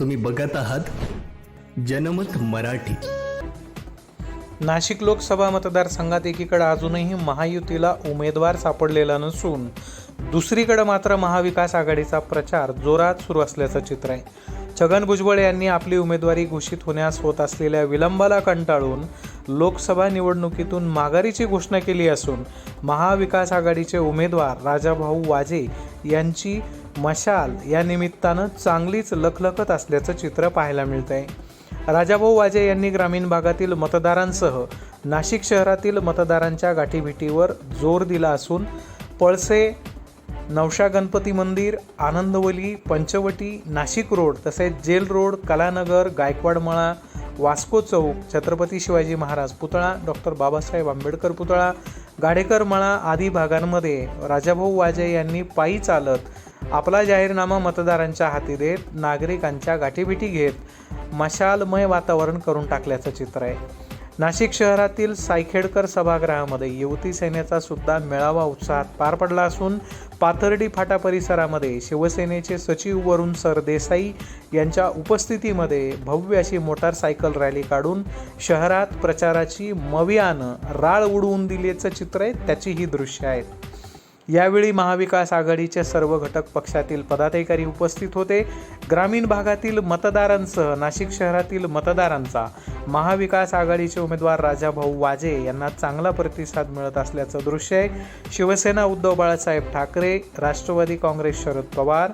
तुम्ही बघत आहात जनमत मराठी. नाशिक लोकसभा मतदारसंघात एकीकडे अजूनही महायुतीला उमेदवार सापडलेला नसून दुसरीकडे मात्र महाविकास आघाडीचा प्रचार जोरात सुरू असल्याचं चित्र आहे. छगन भुजबळ यांनी आपली उमेदवारी घोषित होण्यास होत असलेल्या विलंबाला कंटाळून लोकसभा निवडणुकीतून माघारीची घोषणा केली असून महाविकास आघाडीचे उमेदवार राजाभाऊ वाजे यांची मशाल या निमित्तानं चांगलीच लखलखत असल्याचं चित्र पाहायला मिळतं आहे राजाभाऊ वाजे यांनी ग्रामीण भागातील मतदारांसह नाशिक शहरातील मतदारांच्या गाठीभेटीवर जोर दिला असून पळसे नवशा गणपती मंदिर आनंदवली पंचवटी नाशिक रोड तसेच jail road Kalanagar Gaikwad Mala Vasco Chowk Chhatrapati Shivaji Maharaj पुतळा डॉक्टर बाबासाहेब आंबेडकर पुतळा गाडेकर मळा आदी भागांमध्ये राजाभाऊ वाजे यांनी पायी चालत आपला जाहीरनामा मतदारांच्या हाती देत नागरिकांच्या गाठीभेटी घेत मशालमय वातावरण करून टाकल्याचं चित्र आहे. नाशिक शहरातील सायखेडकर सभागृहामध्ये युवती सेनेचा सुद्धा मेळावा उत्साहात पार पडला असून पाथर्डी फाटा परिसरामध्ये शिवसेनेचे सचिव वरुण सरदेसाई यांच्या उपस्थितीमध्ये भव्य अशी मोटारसायकल रॅली काढून शहरात प्रचाराची मवियानं राळ उडवून दिल्याचं चित्र आहे त्याची ही दृश्य आहेत. यावेळी महाविकास आघाडीचे सर्व घटक पक्षातील पदाधिकारी उपस्थित होते. ग्रामीण भागातील मतदारांसह नाशिक शहरातील मतदारांचा महाविकास आघाडीचे उमेदवार राजाभाऊ वाजे यांना चांगला प्रतिसाद मिळत असल्याचं दृश्य आहे. Shivsena Uddhav Balasaheb Thackeray Rashtrawadi Congress Sharad Pawar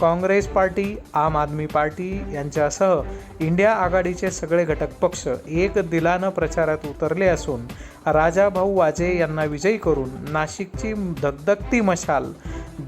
Congress party Aam Aadmi Party यांच्यासह इंडिया आघाडीचे सगळे घटक पक्ष एक दिलानं प्रचारात उतरले असून राजाभाऊ वाजे यांना विजयी करून नाशिकची धगधगती मशाल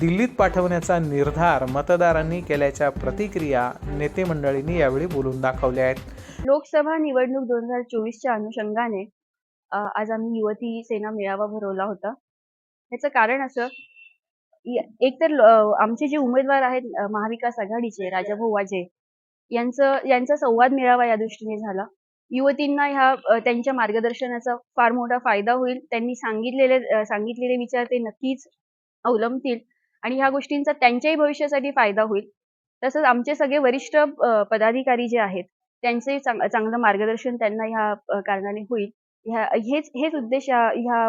दिल्लीत पाठवण्याचा निर्धार मतदारांनी केल्याच्या प्रतिक्रिया नेते मंडळींनी यावेळी बोलून दाखवल्या आहेत. लोकसभा निवडणूक दोन हजार चोवीसच्या अनुषंगाने आज आम्ही युवती सेना मेळावा भरवला होता. ह्याचं कारण असं एक तर ल- आमचे जे उमेदवार आहेत महाविकास आघाडीचे राजाभाऊ वाजे यांचं यांचा संवाद मेळावा या दृष्टीने झाला. युवतींना ह्या त्यांच्या मार्गदर्शनाचा फार मोठा फायदा होईल. त्यांनी सांगितलेले सांगितलेले विचार ते नक्कीच अवलंबतील आणि ह्या गोष्टींचा त्यांच्याही भविष्यासाठी फायदा होईल. तसंच आमचे सगळे वरिष्ठ पदाधिकारी जे आहेत त्यांचे चांग- चांगलं मार्गदर्शन त्यांना ह्या कारणाने होईल. ह्या हेच हेच उद्देश ह्या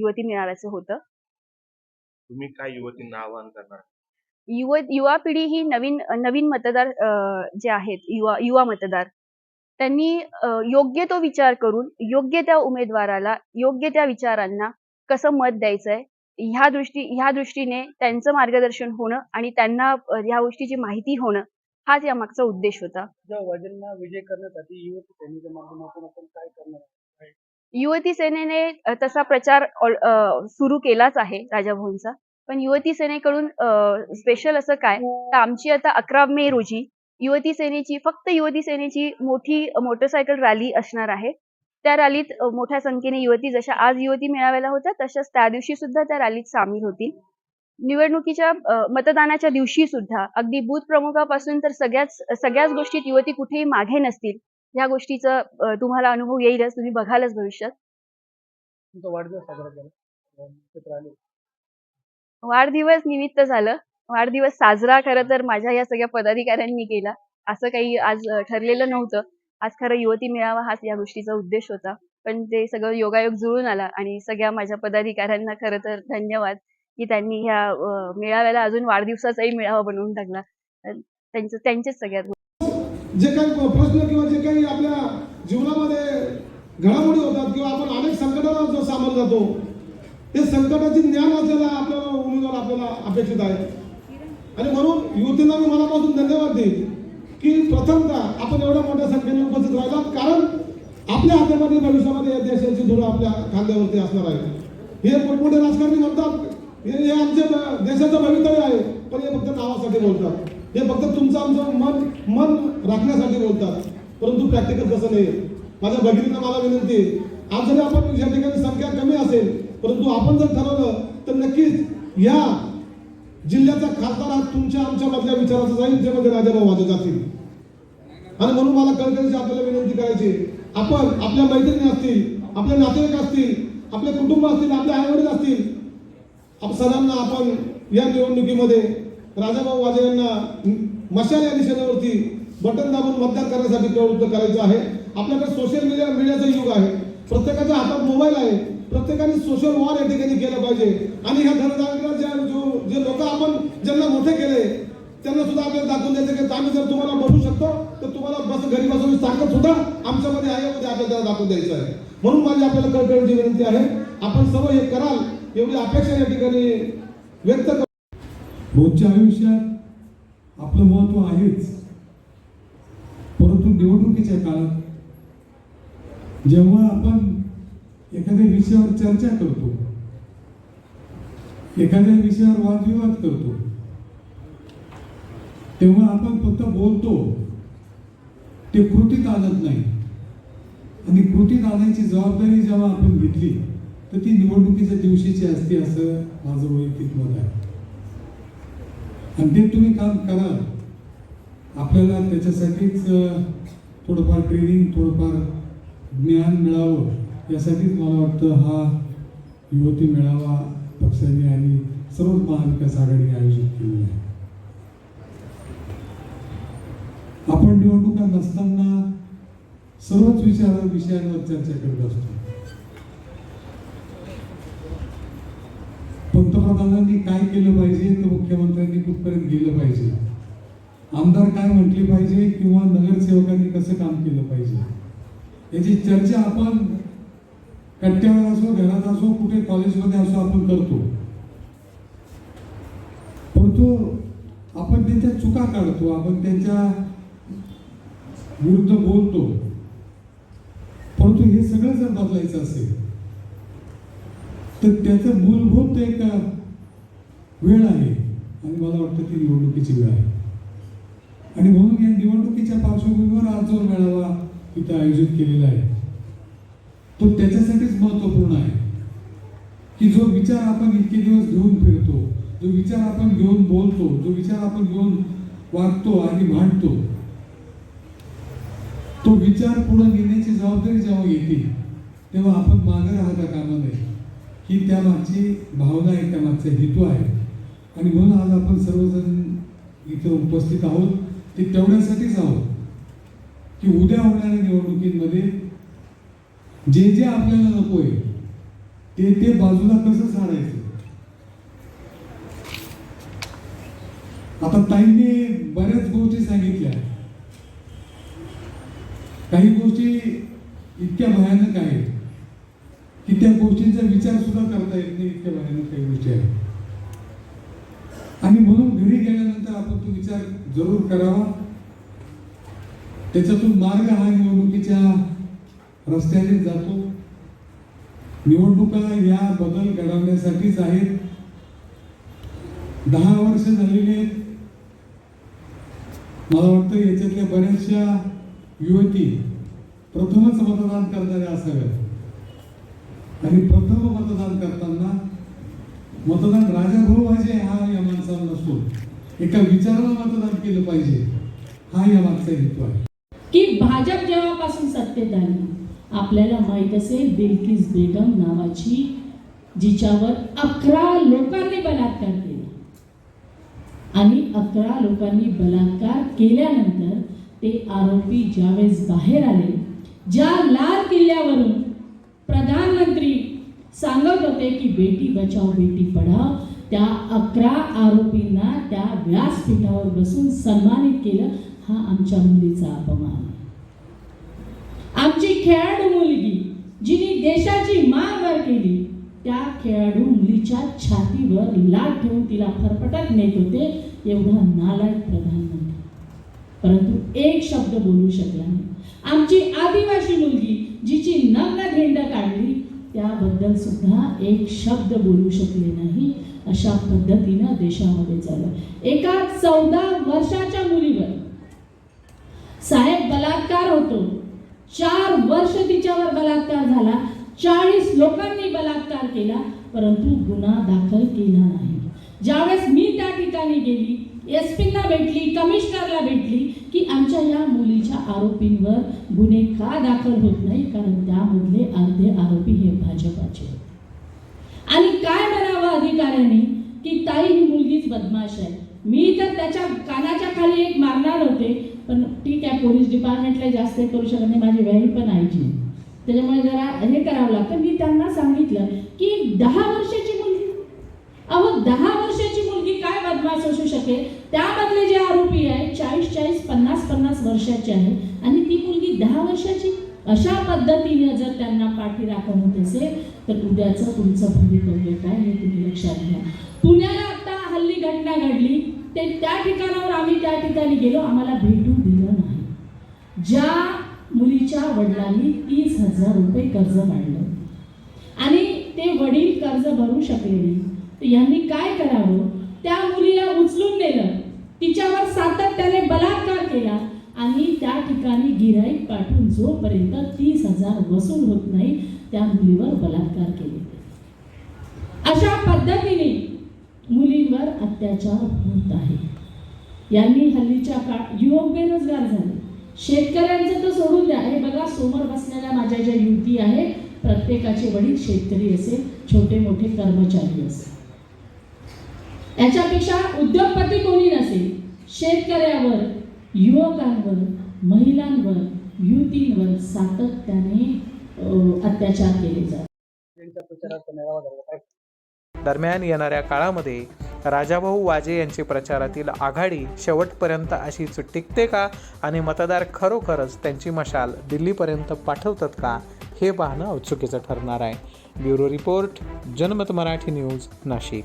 युवती मेळाव्याचं होतं. तुम्ही काय युवतींना आवाहन करणार? युव युवा पिढी ही नवीन नवीन मतदार जे आहेत युवा युवा मतदार त्यांनी योग्य तो विचार करून योग्य त्या उमेदवाराला योग्य त्या विचारांना कसं मत द्यायचंय ह्या दृष्टी ह्या दृष्टीने त्यांचं मार्गदर्शन होणं आणि त्यांना ह्या गोष्टीची माहिती होणं हाच यामागचा उद्देश होता. विजय करण्यासाठी युवती सेनेने तसा प्रचार सुरू केलाच आहे राजाभाऊंचा. पण युवती सेनेकडून स्पेशल असं काय? तर आमची आता अकरा मे रोजी युवती सेनेची फक्त युवती सेनेची मोठी मोटरसायकल रॅली असणार आहे. त्या रॅलीत मोठ्या संख्येने युवती जशा आज युवती मेळाव्याला होत्या तशाच त्या दिवशी सुद्धा त्या रॅलीत सामील होतील. निवडणुकीच्या मतदानाच्या दिवशी सुद्धा अगदी बूथ प्रमुखापासून तर सगळ्याच सगळ्याच गोष्टीत युवती कुठेही मागे नसतील ह्या गोष्टीचा तुम्हाला अनुभव येईलच तुम्ही बघालच भविष्यात. वाढदिवस निमित्त झालं. वाढदिवस साजरा खरं तर माझ्या या सगळ्या पदाधिकाऱ्यांनी केला. असं काही आज ठरलेलं नव्हतं. आज खरं युवती मेळावा हाच या गोष्टीचा उद्देश होता. पण ते सगळं योगायोग जुळून आला आणि सगळ्या माझ्या पदाधिकाऱ्यांना खरं तर धन्यवाद की त्यांनी ह्या मेळाव्याला अजून वाढदिवसाचाही मेळावा बनवून टाकला. त्यांचं त्यांचेच सगळ्यात जे काही प्रश्न किंवा जे काही आपल्या जीवनामध्ये घडामोडी होतात किंवा आपण अनेक संकटाला जो सामोरं जातो ते संकटाचे ज्ञान असलेला आपल्याला उमेदवार आपल्याला अपेक्षित आहे. आणि म्हणून युवतींना मी मनापासून धन्यवाद देईन की प्रथमतः आपण एवढ्या मोठ्या संख्येने उपस्थित राहिला कारण आपल्या हातामध्ये भविष्यामध्ये या देशाची धुरं आपल्या खांद्यावरती असणार आहे. हे मोठमोठे राजकारणी म्हणतात. हे हे आमचे देशाचं भवितव्य आहे. पण हे फक्त नावासाठी बोलतात. हे फक्त तुमचं आमचं मन मन राखण्यासाठी बोलतात. परंतु प्रॅक्टिकल तसं नाही माझ्या भगिनींना मला विनंती आहे. आज जरी आपण या ठिकाणी संख्या कमी असेल परंतु आपण जर ठरवलं तर नक्कीच या जिल्ह्याचा खासदार आज तुमच्या आमच्या मधल्या विचाराचा जाईल जे मध्ये राजाभाऊ वाजत जातील. आणि म्हणून मला कळकळीची आपल्याला विनंती करायची आपण आपल्या मैत्रिणी असतील आपले नातेवाईक असतील आपले कुटुंब असतील आपले आईवडील असतील आप सर्वांना आपण या निवडणुकीमध्ये राजाभाऊ वाजे यांना मशाल या निशाण्यावरती बटन दाबून मतदान करण्यासाठी प्रवृत्त करायचं आहे. आपल्याकडे सोशल मीडिया मीडियाचं युग आहे. प्रत्येकाच्या हातात मोबाईल आहे. प्रत्येकाने सोशल वॉर या ठिकाणी केलं पाहिजे. आणि ह्या धनदानला ज्या जो जे लोक आपण ज्यांना मोठे केले आपल्याला दाखवून द्यायचं की आम्ही जर तुम्हाला बनवू शकतो तर तुम्हाला बस घरी बसून ताकद सुद्धा आमच्यामध्ये आहे म्हणजे आपल्याला त्याला दाखवून द्यायचं आहे. म्हणून माझी आपल्याला कळकळीची विनंती आहे. आपण सर्व हे कराल एवढी अपेक्षा या ठिकाणी व्यक्त कर रोजच्या आयुष्यात आपलं महत्त्व आहेच. परंतु निवडणुकीच्या काळात जेव्हा आपण एखाद्या विषयावर चर्चा करतो एखाद्या विषयावर वादविवाद करतो तेव्हा आपण फक्त बोलतो. ते कृतीत आणत नाही. आणि कृतीत आणायची जबाबदारी जेव्हा आपण घेतली तर ती निवडणुकीच्या दिवशीची असते असं माझं वैयक्तिक मत आहे. आणि ते तुम्ही काम कराल आपल्याला त्याच्यासाठीच थोडंफार ट्रेनिंग थोडंफार ज्ञान मिळावं यासाठीच मला वाटतं हा युवती मेळावा पक्षाने आणि सर्व महाविकास आघाडीने आयोजित केलेला आहे. आपण निवडणुका नसताना सर्वच विचार विषयांवर चर्चा करत असतो. पंतप्रधानांनी काय केलं पाहिजे? तर मुख्यमंत्र्यांनी कुठपर्यंत गेलं पाहिजे? आमदार काय म्हटले पाहिजे? किंवा नगरसेवकांनी कसं काम केलं पाहिजे? याची चर्चा आपण कट्ट्यावर असो घरात असो कुठे कॉलेजमध्ये असो आपण करतो. परंतु आपण त्यांच्या चुका काढतो. आपण त्यांच्या विरुद्ध बोलतो. परंतु हे सगळं जर बदलायचं असेल तर त्याचं मूलभूत एक वेळ आहे. आणि मला वाटतं ती निवडणुकीची वेळ आहे. आणि म्हणून या निवडणुकीच्या पार्श्वभूमीवर आज जो मेळावा तिथं आयोजित केलेला आहे तो त्याच्यासाठीच महत्त्वपूर्ण आहे. की जो विचार आपण इतके दिवस घेऊन फिरतो जो विचार आपण घेऊन बोलतो जो विचार आपण घेऊन वागतो आणि मांडतो तो विचार पुढे नेण्याची जबाबदारी जेव्हा येते तेव्हा आपण मागं राहता कामा नये ही त्यामागची भावना आहे त्यामागचा हेतू आहे. आणि म्हणून आज आपण सर्वजण इथं उपस्थित आहोत. ते तेवढ्यासाठीच आहोत की उद्या होणाऱ्या निवडणुकीमध्ये जे जे आपल्याला नको आहे ते ते बाजूला कसं साडायचं? आता ताईंनी बऱ्याच गोष्टी सांगितल्या काही गोष्टी इतक्या भयानक आहेत की त्या गोष्टींचा विचार सुद्धा करता येत नाही इतक्या भयानक काही गोष्टी आहेत. आणि म्हणून घरी गेल्यानंतर आपण तो विचार जरूर करावा. त्याच्यातून मार्ग हा निवडणुकीच्या रस्त्याने जातो. निवडणुका या बदल घडवण्यासाठीच आहेत. दहा वर्ष झालेली आहेत. मला वाटतं याच्यातल्या बऱ्याचशा युवती प्रथमच मतदान करणाऱ्या असाव्यात आणि प्रथम मतदान करताना मतदान राजाभाऊ पाहिजे हा या माणसाला नसतो. एका विचाराला मतदान केलं पाहिजे. हा या मागचा हेतू आहे. की भाजप जेव्हापासून सत्तेत आली आपल्याला माहीत असेल बिल्किस बेगम नावाची जिच्यावर अकरा लोकांनी बलात्कार केला. आणि अकरा लोकांनी बलात्कार केल्यानंतर ते आरोपी ज्यावेळेस बाहेर आले ज्या लाल किल्ल्यावरून प्रधानमंत्री सांगत होते की बेटी बचाव बेटी पढाव त्या अकरा आरोपींना त्या व्यासपीठावर बसून सन्मानित केलं हा आमच्या मुलीचा अपमान. आमची खेळाडू मुलगी जिने देशाची मान वर केली त्या खेळाडू मुलीच्या छातीवर लाट ठेवून तिला फरफटत नेत होते एवढा नालायक प्रधानमंत्री. परंतु एक शब्द बोलू शकला नाही. आमची आदिवासी मुलगी जिची नग्न धिंड काढली त्याबद्दल सुद्धा एक शब्द बोलू शकले नाही अशा पद्धतीनं देशामध्ये चालू एका चौदा वर्षाच्या मुलीवर साहेब बलात्कार होतो. चार वर्ष तिच्यावर बलात्कार झाला. चाळीस लोकांनी बलात्कार केला परंतु गुन्हा दाखल केला नाही. ज्यावेळेस मी त्या ठिकाणी गेली एस पींना भेटली कमिशनरला भेटली की आमच्या या मुलीच्या आरोपींवर गुन्हे का दाखल होत नाही? कारण त्यामधले अर्धे आरोपी हे भाजपाचे आणि काय म्हणावं अधिकाऱ्यांनी? की ताई ही मुलगीच बदमाश आहे. मी तर त्याच्या कानाच्या खाली एक मारणार होते पण ठीक आहे पोलीस डिपार्टमेंटला जास्त करू शकत नाही माझी वही पण आयची त्याच्यामुळे जरा हे करावं लागतं. मी त्यांना सांगितलं की दहा वर्षाची मुलगी. अहो दहा काय असू शकेल. त्यामधले जे आरोपी आहे चाळीस चाळीस पन्नास पन्नास वर्षाचे आहे आणि ती मुलगी दहा वर्षाची. अशा पद्धतीने जर त्यांना पाठी राखण होत असेल तर उद्याचं तुमचं भवितव्य काय हे तुम्ही लक्षात घ्या. पुण्याला आता हल्ली घटना घडली. ते त्या ठिकाणावर आम्ही त्या ठिकाणी गेलो आम्हाला भेटू दिलं नाही. ज्या मुलीच्या वडिलांनी तीस हजार रुपये कर्ज काढलं आणि ते वडील कर्ज भरू शकले नाही. यांनी काय करावं? त्या मुलीला उचलून नेलं. तिच्यावर सातत्याने बलात्कार केला आणि त्या ठिकाणी गिराईक पाठवून जोपर्यंत तीस हजार वसूल होत नाही त्या मुलीवर बलात्कार केले. अशा पद्धतीने मुलींवर अत्याचार होत आहे. यांनी हल्लीच्या काळ युवक बेरोजगार झाले. शेतकऱ्यांचं तर सोडून द्या. हे बघा समोर बसलेल्या माझ्या ज्या युवती आहेत प्रत्येकाचे वडील शेतकरी असेल छोटे मोठे कर्मचारी असेल. याच्यापेक्षा उद्योगपती कोणी नसेल शेतकऱ्यावर युवकांवर महिलांवर युवतींवर सातत्याने अत्याचार केले जातात. दरम्यान येणाऱ्या काळामध्ये राजाभाऊ वाजे यांची प्रचारातील आघाडी शेवटपर्यंत अशीच टिकते का? आणि मतदार खरोखरच त्यांची मशाल दिल्लीपर्यंत पाठवतात का? हे पाहणं औत्सुकीचं ठरणार आहे. ब्युरो रिपोर्ट जनमत मराठी न्यूज नाशिक.